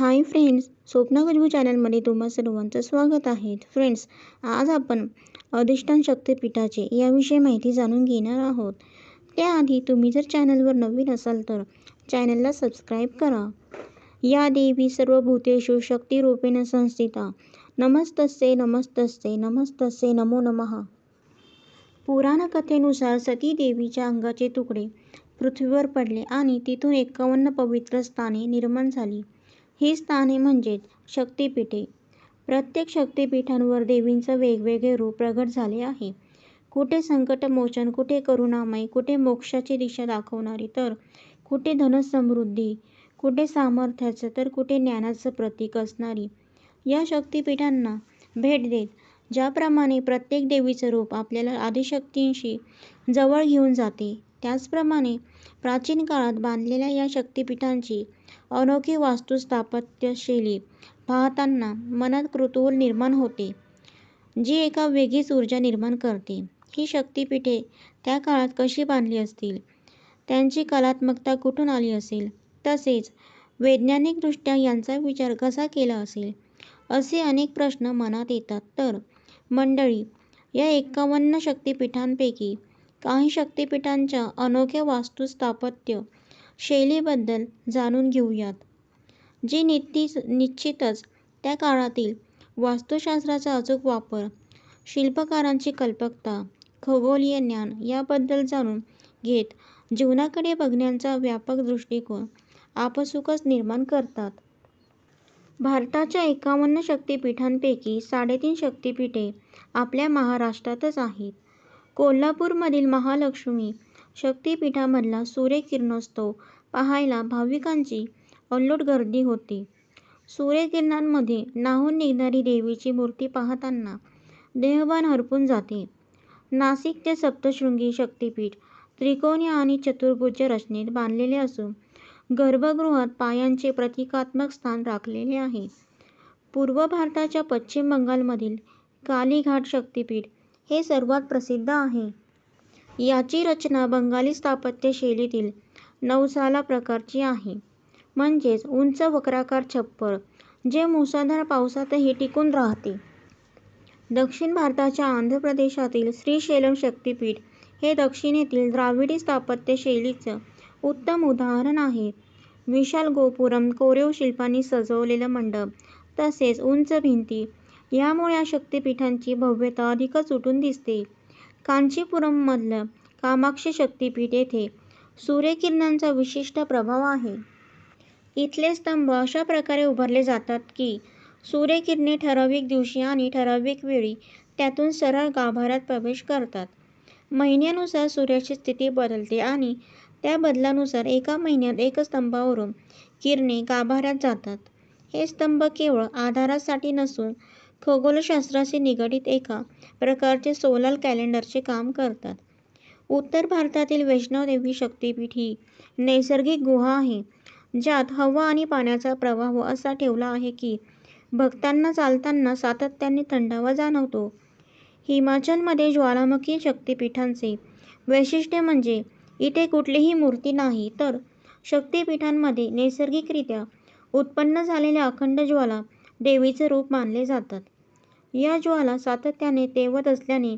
Hi friends Swapna गजबू चॅनलमध्ये तुम्हा सर्वांचं स्वागत आहे. फ्रेंड्स आज आपण अधिष्ठान शक्तिपीठाचे याविषयी माहिती जाणून घेणार आहोत. त्याआधी तुम्ही जर चॅनलवर नवीन असाल तर चॅनलला सबस्क्राईब करा. या देवी सर्व भूतेषु शक्तिरूपेण संस्थिता. नमस्तस्ये नमस्तस्ये नमस्तस्ये नमो नमः. पुराणकथेनुसार सती देवीच्या अंगाचे तुकडे पृथ्वीवर पडले आणि तिथून एकावन्न पवित्र स्थाने निर्माण झाली. ही स्थाने म्हणजेच शक्तिपीठे. प्रत्येक शक्तिपीठांवर देवींचं वेगवेगळे रूप प्रगट झाले आहे. कुठे संकटमोचन कुठे करुणामय कुठे मोक्षाची दिशा दाखवणारी तर कुठे धनसमृद्धी कुठे सामर्थ्याचं तर कुठे ज्ञानाचं प्रतीक असणारी या शक्तिपीठांना भेट देत ज्याप्रमाणे प्रत्येक देवीचं रूप आपल्याला आदिशक्तींशी जवळ घेऊन जाते त्याचप्रमाणे प्राचीन काळात बांधलेल्या या शक्तिपीठांची अनोखी वास्तुस्थापत्यशैली पाहताना मनात कुतूहल निर्माण होते. जी एका वेगळीच ऊर्जा निर्माण करते. ही शक्तिपीठे त्या काळात कशी बांधली असतील? त्यांची कलात्मकता कुठून आली असेल? तसेच वैज्ञानिकदृष्ट्या यांचा विचार कसा केला असेल? असे अनेक प्रश्न मनात येतात. तर मंडळी या एकावन्न शक्तिपीठांपैकी काही शक्तिपीठांच्या अनोख्या वास्तुस्थापत्य शैलीबद्दल जाणून घेऊयात. जी निश्चित निश्चितच त्या काळातील वास्तुशास्त्राचा अचूक वापर शिल्पकारांची कल्पकता खगोलीय ज्ञान याबद्दल जाणून घेत जीवनाकडे बघण्याचा व्यापक दृष्टिकोन आपसुकच निर्माण करतात. भारताच्या एकावन्न शक्तिपीठांपैकी साडेतीन शक्तिपीठे आपल्या महाराष्ट्रातच आहेत. कोल्हापूरमधील महालक्ष्मी शक्तिपीठामधला सूर्यकिरणोत्सव पाहायला भाविकांची अल्लोट गर्दी होते. सूर्यकिरणांमध्ये न्हाऊन निघणारी देवीची मूर्ती पाहताना देहभान हरपून जाते. नाशिकचे सप्तशृंगी शक्तिपीठ त्रिकोणी आणि चतुर्भुज रचनेत बांधलेले असून गर्भगृहात पायांचे प्रतिकात्मक स्थान राखलेले आहे. पूर्व भारताच्या पश्चिम बंगालमधील कालीघाट शक्तिपीठ हे सर्वात प्रसिद्ध आहे. याची रचना बंगाली स्थापत्य शैलीतील नवसाला प्रकारची आहे. म्हणजेच उंच वक्राकार छप्पर जे मुसळधार पावसातही टिकून राहते. दक्षिण भारताच्या आंध्र प्रदेशातील श्रीशैलम शक्तिपीठ हे दक्षिणेतील द्राविडी स्थापत्य शैलीचं उत्तम उदाहरण आहे. विशाल गोपुरम कोरीव शिल्पांनी सजवलेलं मंडप तसेच उंच भिंती यामुळे या शक्तिपीठांची भव्यता अधिकच उठून दिसते. कांचीपुरममधलं कामाक्षी शक्तिपीठ येथे सूर्यकिरणांचा विशिष्ट प्रभाव आहे. इथले स्तंभ अशा प्रकारे उभारले जातात की सूर्यकिरणे ठराविक दिवशी आणि ठराविक वेळी त्यातून सरळ गाभाऱ्यात प्रवेश करतात. महिन्यानुसार सूर्याची स्थिती बदलते आणि त्या बदलानुसार एका महिन्यात एका स्तंभावरून किरणे गाभाऱ्यात जातात. हे स्तंभ केवळ आधारासाठी नसून खगोलशास्त्राशी निगडीत एका प्रकारचे सोलर कॅलेंडरचे काम करतात. उत्तर भारतातील वैष्णवदेवी शक्तिपीठ ही नैसर्गिक गुहा आहे ज्यात हवा आणि पाण्याचा प्रवाह असा ठेवला आहे की भक्तांना चालताना सातत्याने थंडावा जाणवतो. हिमाचलमध्ये ज्वालामुखी शक्तिपीठांचे वैशिष्ट्य म्हणजे इथे कुठलीही मूर्ती नाही तर शक्तिपीठांमध्ये नैसर्गिकरित्या उत्पन्न झालेल्या अखंड ज्वाला देवीचे रूप मानले जातात. या ज्वाला सातत्याने तेवत असल्याने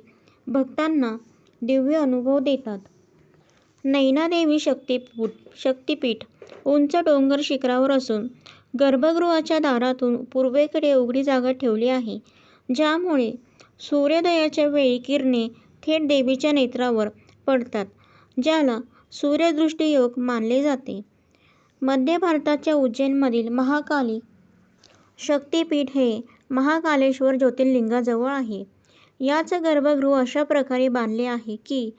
भक्तांना दिव्य अनुभव देतात. नैनादेवी शक्तिपीठ शक्तिपीठ उंच डोंगर शिखरावर असून गर्भगृहाच्या दारातून पूर्वेकडे उघडी जागा ठेवली आहे ज्यामुळे सूर्योदयाच्या वेळी किरणे थेट देवीच्या नेत्रावर पडतात ज्याला सूर्यदृष्टियोग मानले जाते. मध्य भारताच्या उज्जैनमधील महाकाली शक्तिपीठ हे महाकालेश्वर ज्योतिर्लिंगाजवळ आहे. याचं गर्भगृह अशा प्रकारे बांधले आहे की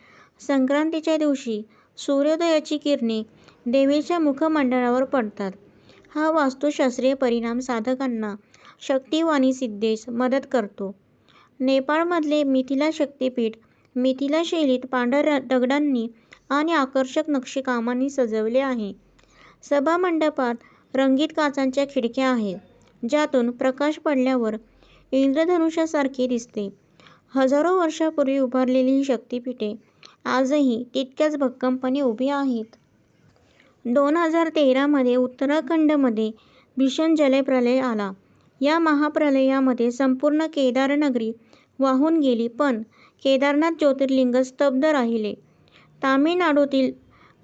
संक्रांतीच्या दिवशी सूर्योदयाची किरणे देवीच्या मुखमंडळावर पडतात. हा वास्तुशास्त्रीय परिणाम साधकांना शक्तिवाणी सिद्धेस मदत करतो. नेपाळमधले मिथिला शक्तिपीठ मिथिला शैलीत पांढऱ्या दगडांनी आणि आकर्षक नक्षीकामांनी सजवले आहे. सभामंडपात रंगीत काचांच्या खिडक्या आहेत. ज्यातून प्रकाश पडल्यावर इंद्रधनुष्यासारखी दिसते हजारो वर्षापूर्वी उभारलेली ही शक्तिपीठे आजही तितक्याच भक्कमपणे उभी आहेत दोन हजार तेरामध्ये उत्तराखंडमध्ये भीषण जलप्रलय आला. या महाप्रलयामध्ये संपूर्ण केदारनगरी वाहून गेली पण केदारनाथ ज्योतिर्लिंग स्तब्ध राहिले. तामिळनाडूतील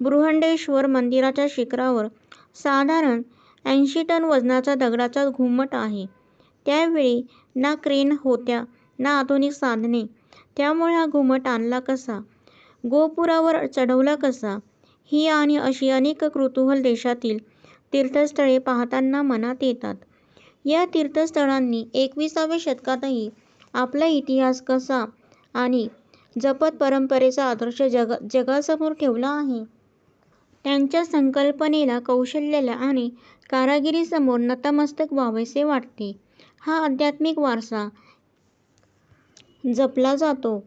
बृहंडेश्वर मंदिराच्या शिखरावर साधारण ऐंशी टन वजनाचा दगडाचा घुमट आहे. त्यावेळी ना क्रेन होत्या ना आधुनिक साधने. त्यामुळे हा घुमट आणला कसा? गोपुरावर चढवला कसा? ही आणि अशी अनेक कुतूहल देशातील तीर्थस्थळे पाहताना मनात येतात. या तीर्थस्थळांनी एकविसाव्या शतकातही आपला इतिहास कसा आणि जपत परंपरेचा आदर्श जगासमोर ठेवला आहे. त्यांच्या संकल्पनेला, कौशल्याला आणि कारागिरीसमोर नतमस्तक व्हावेसे वाटते. हा आध्यात्मिक वारसा जपला जातो